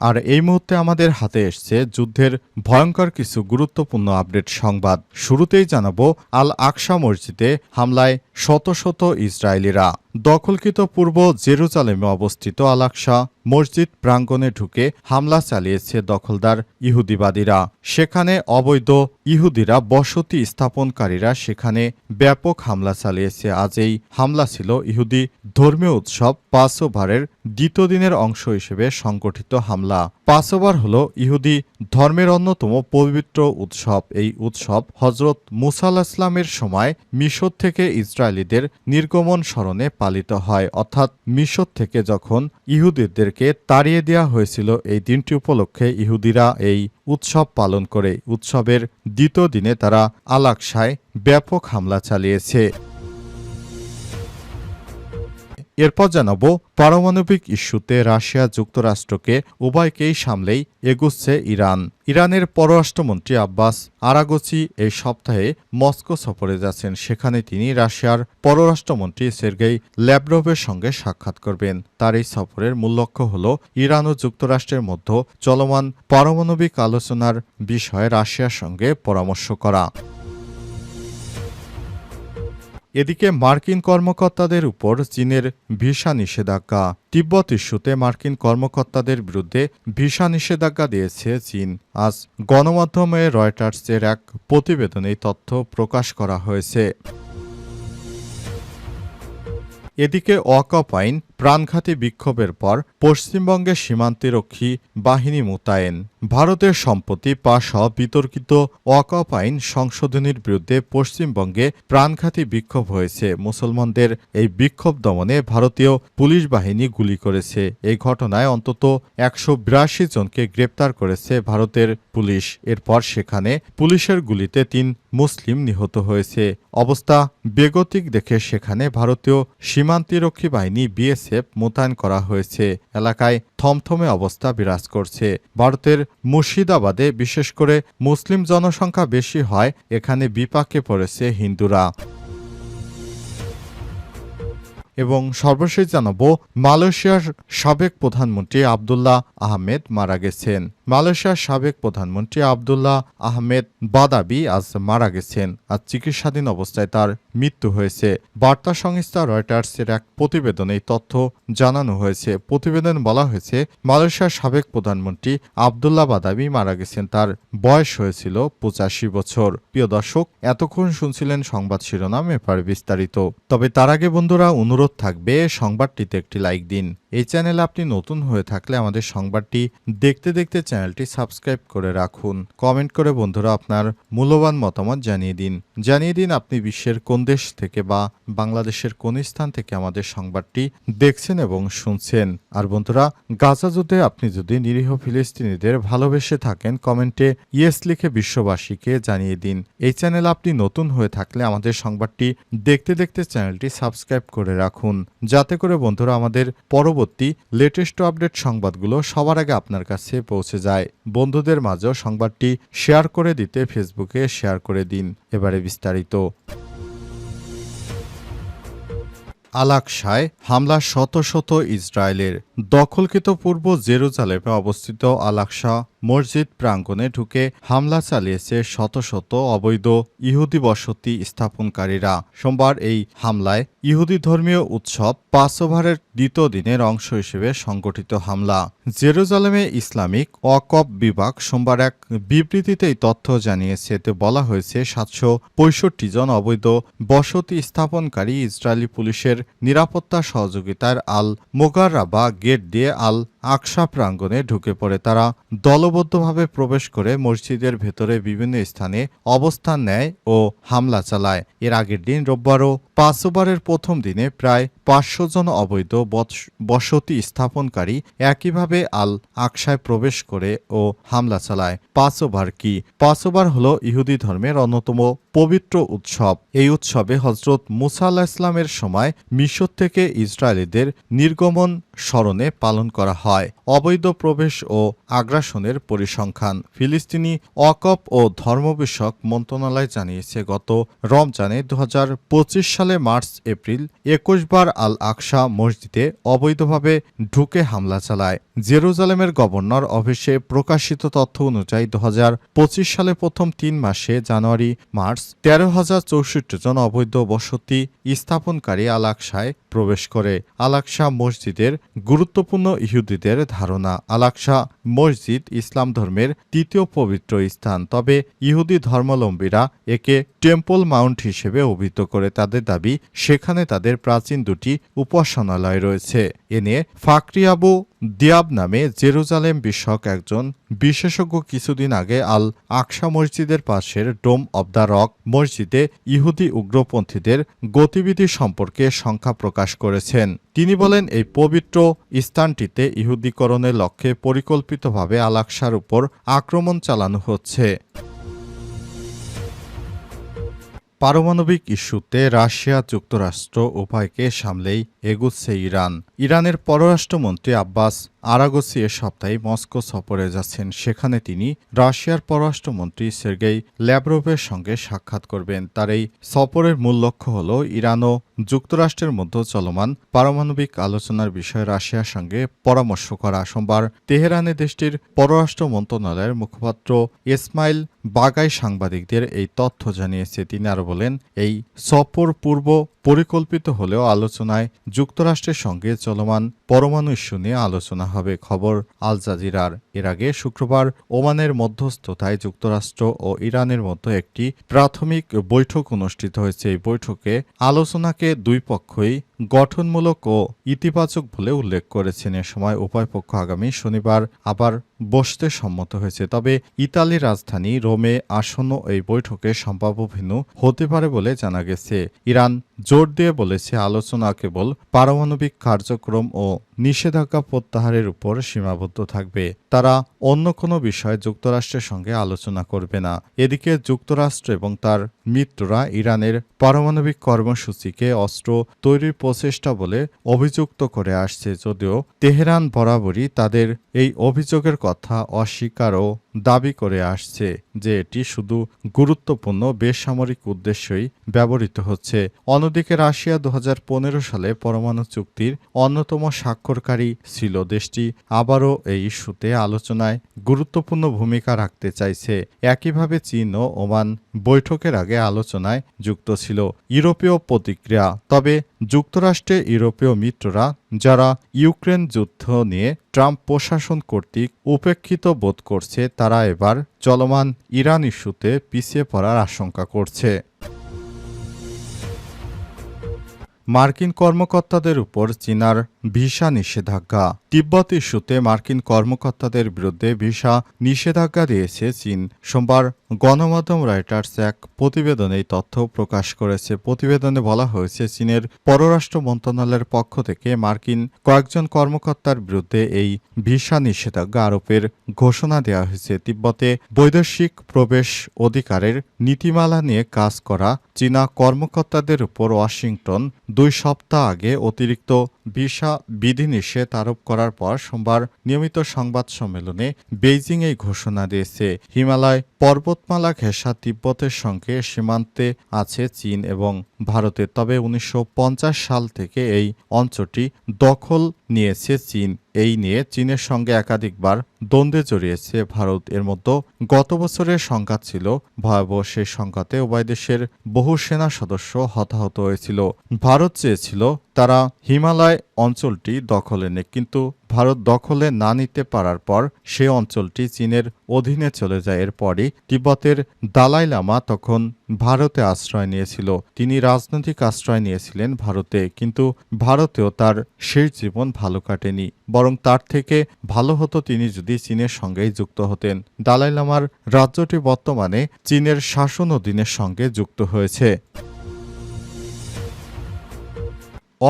আর এই মুহূর্তে আমাদের হাতে এসছে যুদ্ধের ভয়ঙ্কর কিছু গুরুত্বপূর্ণ আপডেট সংবাদ। শুরুতেই জানাব আল আকসা মসজিদে হামলায় শত শত ইসরায়েলিরা। দখলকৃত পূর্ব জেরুজালেমে অবস্থিত আল আকসা মসজিদ প্রাঙ্গণে ঢুকে হামলা চালিয়েছে দখলদার ইহুদিবাদীরা। সেখানে অবৈধ ইহুদিরা বসতি স্থাপনকারীরা সেখানে ব্যাপক হামলা চালিয়েছে। আজ এই হামলা ছিল ইহুদি ধর্মীয় উৎসব পাসোভারের দ্বিতীয় দিনের অংশ হিসেবে সংগঠিত হামলা। পাসোভার হল ইহুদি ধর্মের অন্যতম পবিত্র উৎসব। এই উৎসব হজরত মুসা আলাহ ইসলামের সময় মিশর থেকে ইসরায়েলিদের নির্গমন স্মরণে পালিত হয়। অর্থাৎ মিশর থেকে যখন ইহুদিদেরকে তাড়িয়ে দেওয়া হয়েছিল, এই দিনটি উপলক্ষে ইহুদিরা এই উৎসব পালন করে। উৎসবের দ্বিতীয় দিনে তারা আলাকসায় ব্যাপক হামলা চালিয়েছে। এরপর জানাব পারমাণবিক ইস্যুতে রাশিয়া যুক্তরাষ্ট্রকে উভয়কেই সামলেই এগুচ্ছে ইরান। ইরানের পররাষ্ট্রমন্ত্রী আব্বাস আরাগোচি এই সপ্তাহে মস্কো সফরে যাচ্ছেন। সেখানে তিনি রাশিয়ার পররাষ্ট্রমন্ত্রী সের্গেই ল্যাব্রভের সঙ্গে সাক্ষাৎ করবেন। তার এই সফরের মূল লক্ষ্য হল ইরান ও যুক্তরাষ্ট্রের মধ্যে চলমান পারমাণবিক আলোচনার বিষয়ে রাশিয়ার সঙ্গে পরামর্শ করা। এদিকে মার্কিন কর্মকর্তাদের উপর চীনের ভিসা নিষেধাজ্ঞা। তিব্বত ইস্যুতে মার্কিন কর্মকর্তাদের বিরুদ্ধে ভিসা নিষেধাজ্ঞা দিয়েছে চীন। আজ গণমাধ্যমে রয়টার্সের এক প্রতিবেদনে তথ্য প্রকাশ করা হয়েছে। এদিকে ওয়াকফ আইন প্রাণঘাতী বিক্ষোভের পর পশ্চিমবঙ্গের সীমান্তেরক্ষী বাহিনী মোতায়েন। ভারতের সম্পত্তি পাশ হওয়া বিতর্কিত ওয়াকফ আইন সংশোধনীর বিরুদ্ধে পশ্চিমবঙ্গে প্রাণঘাতী বিক্ষোভ হয়েছে। মুসলমানদের এই বিক্ষোভ দমনে ভারতীয় পুলিশ বাহিনী গুলি করেছে। এই ঘটনায় অন্তত একশো বিরাশি জনকে গ্রেপ্তার করেছে ভারতের পুলিশ। এরপর সেখানে পুলিশের গুলিতে তিন মুসলিম নিহত হয়েছে। অবস্থা বেগতিক দেখে সেখানে ভারতীয় সীমান্তিরক্ষী বাহিনী বিএসএফ মোতায়েন করা হয়েছে। এলাকায় থমথমে অবস্থা বিরাজ করছে। ভারতের মুর্শিদাবাদে বিশেষ করে মুসলিম জনসংখ্যা বেশি হয়, এখানে বিপাকে পড়েছে হিন্দুরা। এবং সর্বশেষ জানাব, মালয়েশিয়ার সাবেক প্রধানমন্ত্রী আবদুল্লাহ আহমেদ মারা গেছেন। মালয়েশিয়ার সাবেক প্রধানমন্ত্রী আবদুল্লাহ আহমেদ বাদাবি আজ মারা গেছেন আজ চিকিৎসাধীন অবস্থায় তার মৃত্যু হয়েছে। বার্তা সংস্থা রয়টার্সের এক প্রতিবেদনে এই তথ্য জানানো হয়েছে। প্রতিবেদন বলা হয়েছে, মালয়েশিয়ার সাবেক প্রধানমন্ত্রী আবদুল্লাহ বাদাবি মারা গেছেন। তার বয়স হয়েছিল পঁচাশি বছর। প্রিয় দর্শক, এতক্ষণ শুনছিলেন সংবাদ শিরোনাম এবার বিস্তারিত। তবে তার আগে বন্ধুরা, অনুরোধ থাকবে, সংবাদটিতে একটি লাইক দিন। এই চ্যানেলে আপনি নতুন হয়ে থাকলে আমাদের সংবাদটি দেখতে দেখতে চ্যানেলটি সাবস্ক্রাইব করে রাখুন। কমেন্ট করে বন্ধুরা আপনার মূল্যবান মতামত জানিয়ে দিন। জানিয়ে দিন আপনি বিশ্বের কোন দেশ থেকে বা বাংলাদেশের কোন স্থান থেকে আমাদের সংবাদটি দেখছেন এবং শুনছেন। আর বন্ধুরা, গাজা যুদ্ধে আপনি যদি নিরীহ ফিলিস্তিনিদের ভালোবেসে থাকেন কমেন্টে ইয়েস লিখে বিশ্ববাসীকে জানিয়ে দিন। এই চ্যানেল আপনি নতুন হয়ে থাকলে আমাদের সংবাদটি দেখতে দেখতে চ্যানেলটি সাবস্ক্রাইব করে রাখুন। যাতে করে বন্ধুরা আমাদের পরবর্তী লেটেস্ট আপডেট সংবাদগুলো সবার আগে আপনার কাছে পৌঁছে যায়। বন্ধুদের মাঝেও সংবাদটি শেয়ার করে দিতে ফেসবুকে শেয়ার করে দিন, এবারে বিস্তারিত। আলাকশায় হামলা শত শত ইসরায়েলের দখলকৃত পূর্ব জেরুজালেমে অবস্থিত আলাকসা মসজিদ প্রাঙ্গণে ঢুকে হামলা চালিয়েছে শত শত অবৈধ ইহুদি বসতি স্থাপনকারীরা। সোমবার এই হামলায় ইহুদি ধর্মীয় উৎসব পাসোভারের দ্বিতীয় দিনের অংশ হিসেবে সংগঠিত হামলা। জেরুজালেমে ইসলামিক অকপ বিভাগ সোমবার এক বিবৃতিতে এই তথ্য জানিয়েছে এতে বলা হয়েছে, সাতশো পঁয়ষট্টি জন অবৈধ বসতি স্থাপনকারী ইসরায়েলি পুলিশের নিরাপত্তা সহযোগিতার আল মোগাররাবা গেট দিয়ে আল আকসা প্রাঙ্গণে ঢুকে পড়ে। তারা দলবদ্ধভাবে প্রবেশ করে মসজিদের ভেতরে বিভিন্ন স্থানে অবস্থান নেয় ও হামলা চালায়। এর আগের দিন রোববারও পাঁচবারের প্রথম দিনে প্রায় পাঁচশো জন অবৈধ বসতি স্থাপনকারী একইভাবে আল আকসায় প্রবেশ করে ও হামলা চালায়। পাঁচোবার কি? পাঁচোবার হল ইহুদি ধর্মের অন্যতম পবিত্র উৎসব। এই উৎসবে হজরত মুসা আল্লাহ ইসলামের সময় মিশর থেকে ইসরায়েলিদের নির্গমন স্মরণে পালন করা হয়। অবৈধ প্রবেশ ও আগ্রাসনের পরিসংখ্যান। ফিলিস্তিনি অকপ ও ধর্ম বিষয়ক মন্ত্রণালয় জানিয়েছে, গত রমজানে দু হাজার পঁচিশ সালে মার্চ, এপ্রিল একুশ বার আল আকসা মসজিদে অবৈধভাবে ঢুকে হামলা চালায়। জেরুজালেমের গভর্নর অফিসে প্রকাশিত তথ্য অনুযায়ী দু হাজার পঁচিশ সালে প্রথম তিন মাসে জানুয়ারি মার্চ তেরো হাজার চৌষট্টি জন অবৈধ বসতি স্থাপনকারী আল আকসায় প্রবেশ করে। আলাকসা মসজিদের গুরুত্বপূর্ণ ইহুদিদের ধারণা। আলাকসা মসজিদ ইসলাম ধর্মের তৃতীয় পবিত্র স্থান, তবে ইহুদি ধর্মাবলম্বীরা একে টেম্পল মাউন্ট হিসেবে অভিহিত করে। তাদের দাবি, সেখানে তাদের প্রাচীন দুটি উপাসনালয় রয়েছে। এ নিয়ে ফাকরি আবু দিয়াব নামে জেরুজালেম বিষয়ক একজন বিশেষজ্ঞ কিছুদিন আগে আল আকসা মসজিদের পাশের ডোম অব দ্য রক মসজিদে ইহুদি উগ্রপন্থীদের গতিবিধি সম্পর্কে সংখ্যা প্রকাশ করেছেন। তিনি বলেন, এই পবিত্র স্থানটিতে ইহুদিকরণের লক্ষ্যে পরিকল্পিতভাবে আল আকসার উপর আক্রমণ চালানো হচ্ছে। পারমাণবিক ইস্যুতে রাশিয়া যুক্তরাষ্ট্র উভয়কে সামলেই এগুচ্ছে ইরান। ইরানের পররাষ্ট্রমন্ত্রী আব্বাস আরাগসি এ সপ্তাহে মস্কো সফরে যাচ্ছেন। সেখানে তিনি রাশিয়ার পররাষ্ট্রমন্ত্রী সের্গেই ল্যাব্রোভের সঙ্গে সাক্ষাৎ করবেন। তার এই সফরের মূল লক্ষ্য হল ইরান ও যুক্তরাষ্ট্রের মধ্যে চলমান পারমাণবিক আলোচনার বিষয়ে রাশিয়ার সঙ্গে পরামর্শ করা। সোমবার তেহরানে দেশটির পররাষ্ট্র মন্ত্রণালয়ের মুখপাত্র ইসমাইল বাগাই সাংবাদিকদের এই তথ্য জানিয়েছে। তিনি আরও বলেন, এই সফর পূর্ব পরিকল্পিত হলেও আলোচনায় যুক্তরাষ্ট্রের সঙ্গে চলমান পরমাণু ইস্যু নিয়ে আলোচনা হবে খবর আল জাজিরার। এর আগে শুক্রবার ওমানের মধ্যস্থতায় যুক্তরাষ্ট্র ও ইরানের মধ্যে একটি প্রাথমিক বৈঠক অনুষ্ঠিত হয়েছে। এই বৈঠকে আলোচনাকে দুই পক্ষই গঠনমূলক ও ইতিবাচক বলে উল্লেখ করেছেন। এ সময় উভয় পক্ষ আগামী শনিবার আবার বসতে সম্মত হয়েছে। তবে ইতালির রাজধানী রোমে আসন্ন এই বৈঠকে সম্ভাব্য ভেন্যু হতে পারে বলে জানা গেছে। ইরান জোর দিয়ে বলেছে, আলোচনা কেবল পারমাণবিক কার্যক্রম ও নিষেধাজ্ঞা প্রত্যাহারের উপর সীমাবদ্ধ থাকবে। তারা অন্য কোনো বিষয়ে যুক্তরাষ্ট্রের সঙ্গে আলোচনা করবে না। এদিকে যুক্তরাষ্ট্র এবং তার মিত্ররা ইরানের পারমাণবিক কর্মসূচিকে অস্ত্র তৈরির প্রচেষ্টা বলে অভিযুক্ত করে আসছে যদিও তেহরান বরাবরই তাদের এই অভিযোগের কথা অস্বীকার ও দাবি করে আসছে যে এটি শুধু গুরুত্বপূর্ণ বেসামরিক উদ্দেশ্যেই ব্যবহৃত হচ্ছে। অন্যদিকে রাশিয়া দু হাজার পনেরো সালে পরমাণু চুক্তির অন্যতম স্বাক্ষরকারী ছিল। দেশটি আবারও এই ইস্যুতে আলোচনায় গুরুত্বপূর্ণ ভূমিকা রাখতে চাইছে। একইভাবে চীন ও ওমান বৈঠকের আগে আলোচনায় যুক্ত ছিল ইউরোপীয় প্রতিক্রিয়া। তবে যুক্তরাষ্ট্রে ইউরোপীয় মিত্ররা, যারা ইউক্রেন যুদ্ধ নিয়ে ট্রাম্প প্রশাসন কর্তৃক উপেক্ষিত বোধ করছে, তারা এবার চলমান ইরান ইস্যুতে পিছিয়ে পড়ার আশঙ্কা করছে। মার্কিন কর্মকর্তাদের উপর চীনার ভিসা নিষেধাজ্ঞা। তিব্বত ইস্যুতে মার্কিন কর্মকর্তাদের বিরুদ্ধে ভিসা নিষেধাজ্ঞা দিয়েছে চীন। সোমবার গণমাধ্যম রাইটার্স এক প্রতিবেদনে এই তথ্য প্রকাশ করেছে। প্রতিবেদনে বলা হয়েছে, চীনের পররাষ্ট্র মন্ত্রণালয়ের পক্ষ থেকে মার্কিন কয়েকজন কর্মকর্তার বিরুদ্ধে এই ভিসা নিষেধাজ্ঞা আরোপের ঘোষণা দেওয়া হয়েছে। তিব্বতে বৈদেশিক প্রবেশ অধিকারের নীতিমালা নিয়ে কাজ করা চীনা কর্মকর্তাদের উপর ওয়াশিংটন দুই সপ্তাহ আগে অতিরিক্ত ভিসা বিধিনিষেধ আরোপ করার পর সোমবার নিয়মিত সংবাদ সম্মেলনে বেইজিং এই ঘোষণা দিয়েছে। হিমালয় পর্বতমালা ঘেঁষা তিব্বতের সঙ্গে সীমান্তে আছে চীন এবং ভারতে, তবে উনিশশো পঞ্চাশ সাল থেকে এই অঞ্চলটি দখল নিয়েছে চীন। এই নিয়ে চীনের সঙ্গে একাধিকবার দ্বন্দ্বে জড়িয়েছে ভারত। এর মধ্যে গত বছরের সংঘাত ছিল ভয়াবহ, সেই সংঘাতে উভয় দেশের বহু সেনা সদস্য হতাহত হয়েছিল। ভারত চেয়েছিল তারা হিমালয় অঞ্চলটি দখলে নেয় কিন্তু ভারত দখলে না নিতে পারার পর সে অঞ্চলটি চীনের অধীনে চলে যায়। এরপরই তিব্বতের দালাই লামা তখন ভারতে আশ্রয় নিয়েছিল। তিনি রাজনৈতিক আশ্রয় নিয়েছিলেন ভারতে, কিন্তু ভারতেও তার শেষ জীবন ভালো কাটেনি। বরং তার থেকে ভালো হতো তিনি যদি চীনের সঙ্গেই যুক্ত হতেন। দালাই লামার রাজ্যটি বর্তমানে চীনের শাসন অধীনের সঙ্গে যুক্ত হয়েছে।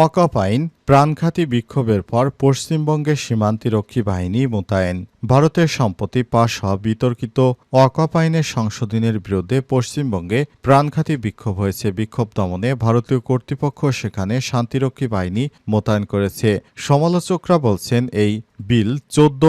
অকপ আইন প্রাণঘাতী বিক্ষোভের পর পশ্চিমবঙ্গের সীমান্তিরক্ষী বাহিনী মোতায়েন। ভারতের সম্প্রতি পাশ হওয়া বিতর্কিত অকপ আইনের সংশোধনের বিরুদ্ধে পশ্চিমবঙ্গে প্রাণঘাতী বিক্ষোভ হয়েছে। বিক্ষোভ দমনে ভারতীয় কর্তৃপক্ষ সেখানে শান্তিরক্ষী বাহিনী মোতায়েন করেছে। সমালোচকরা বলছেন, এই বিল চোদ্দ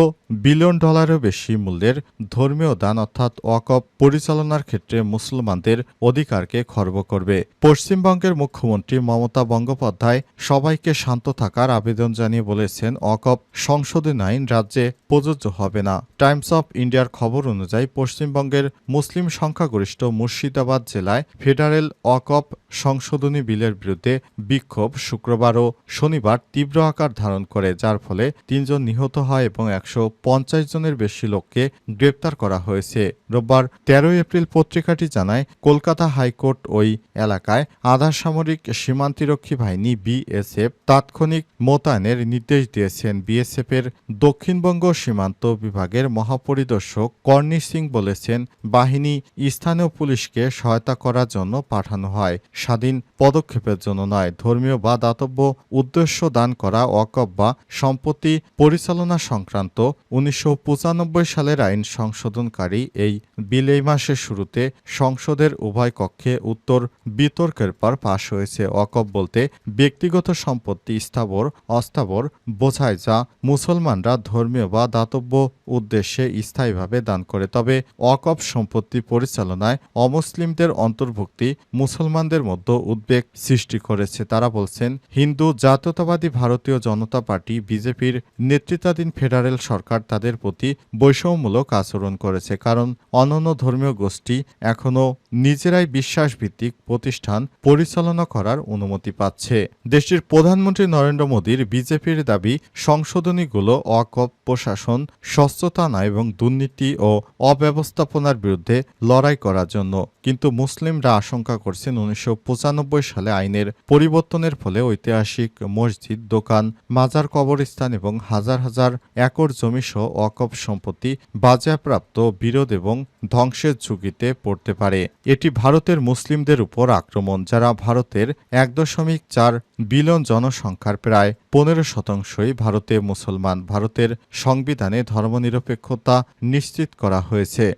বিলিয়ন ডলারেরও বেশি মূল্যের ধর্মীয় দান অর্থাৎ ওয়াকফ পরিচালনার ক্ষেত্রে মুসলমানদের অধিকারকে খর্ব করবে। পশ্চিমবঙ্গের মুখ্যমন্ত্রী মমতা বন্দ্যোপাধ্যায় সবাইকে শান্ত থাকার আবেদন জানিয়ে বলেছেন অকপ সংশোধন আইন রাজ্যে প্রযোজ্য হবে না। টাইমস অফ ইন্ডিয়ার খবর অনুযায়ী পশ্চিমবঙ্গের মুসলিম সংখ্যাগরিষ্ঠ মুর্শিদাবাদ জেলায় ফেডারেল অকপ সংশোধনী বিলের বিরুদ্ধে বিক্ষোভ শুক্রবার ও শনিবার তীব্র আকার ধারণ করে, যার ফলে তিনজন নিহত হয় এবং একশো পঞ্চাশ জনের বেশি লোককে গ্রেপ্তার করা হয়েছে। রোববার তেরোই এপ্রিল পত্রিকাটি জানায়, কলকাতা হাইকোর্ট ওই এলাকায় আধা সামরিক সীমান্তিরক্ষী বাহিনী বিএসএফ তাৎক্ষণিক মোতায়েনের নির্দেশ দিয়েছেন বিএসএফের দক্ষিণবঙ্গ সীমান্ত বিভাগের মহাপরিদর্শক কর্ণি সিং বলেছেন, বাহিনী স্থানীয় পুলিশকে সহায়তা করার জন্য পাঠানো হয়। স্বাধীন পদক্ষেপের জন্য নয়। ধর্মীয় বা দাতব্য উদ্দেশ্য দান করা, ওয়াকফ বা সম্পত্তি পরিচালনা সংক্রান্ত উনিশশো পঁচানব্বই সালের আইন সংশোধনকারী এই বিল মাসের শুরুতে সংসদের উভয় কক্ষে উত্তর বিতর্কের পর পাশ হয়েছে। ওয়াকফ বলতে ব্যক্তিগত সম্পত্তি স্থাবর, অস্থাবর বোঝায় যা মুসলমানরা ধর্মীয় বা দাতব্য উদ্দেশ্যে স্থায়ীভাবে দান করে। তবে ওয়াকফ সম্পত্তি পরিচালনায় অমুসলিমদের অন্তর্ভুক্তি মুসলমানদের মধ্যে উদ্বেগ সৃষ্টি করেছে। তারা বলছেন, হিন্দু, জাতীয়তাবাদী ভারতীয় জনতা পার্টি, বিজেপির নেতৃত্বাধীন ফেডারেল সরকার তাদের প্রতি বৈষম্যমূলক আচরণ করেছে কারণ অনন্য ধর্মীয় গোষ্ঠী এখনও নিজেরাই বিশ্বাসভিত্তিক প্রতিষ্ঠান পরিচালনা করার অনুমতি পাচ্ছে। দেশটির প্রধানমন্ত্রী নরেন্দ্র মোদীর বিজেপির দাবি, সংশোধনীগুলো অকপ প্রশাসন, স্বচ্ছতা না এবং দুর্নীতি ও অব্যবস্থাপনার বিরুদ্ধে লড়াই করার জন্য। কিন্তু মুসলিমরা আশঙ্কা করছেন, উনিশশো পঁচানব্বই সালে আইনের পরিবর্তনের ফলে ঐতিহাসিক মসজিদ, দোকান, মাজার, কবরস্থান এবং হাজার হাজার একর জমি সহ অকপ সম্পত্তি বাজেয়াপ্রাপ্ত, বিরোধ এবং ধ্বংসের ঝুঁকিতে পড়তে পারে। এটি ভারতের মুসলিমদের উপর আক্রমণ, যারা ভারতের এক দশমিক চার বিলিয়ন জনসংখ্যার প্রায় পনেরো শতাংশই ভারতে মুসলমান। ভারতের সংবিধানে ধর্মনিরপেক্ষতা নিশ্চিত করা হয়েছে।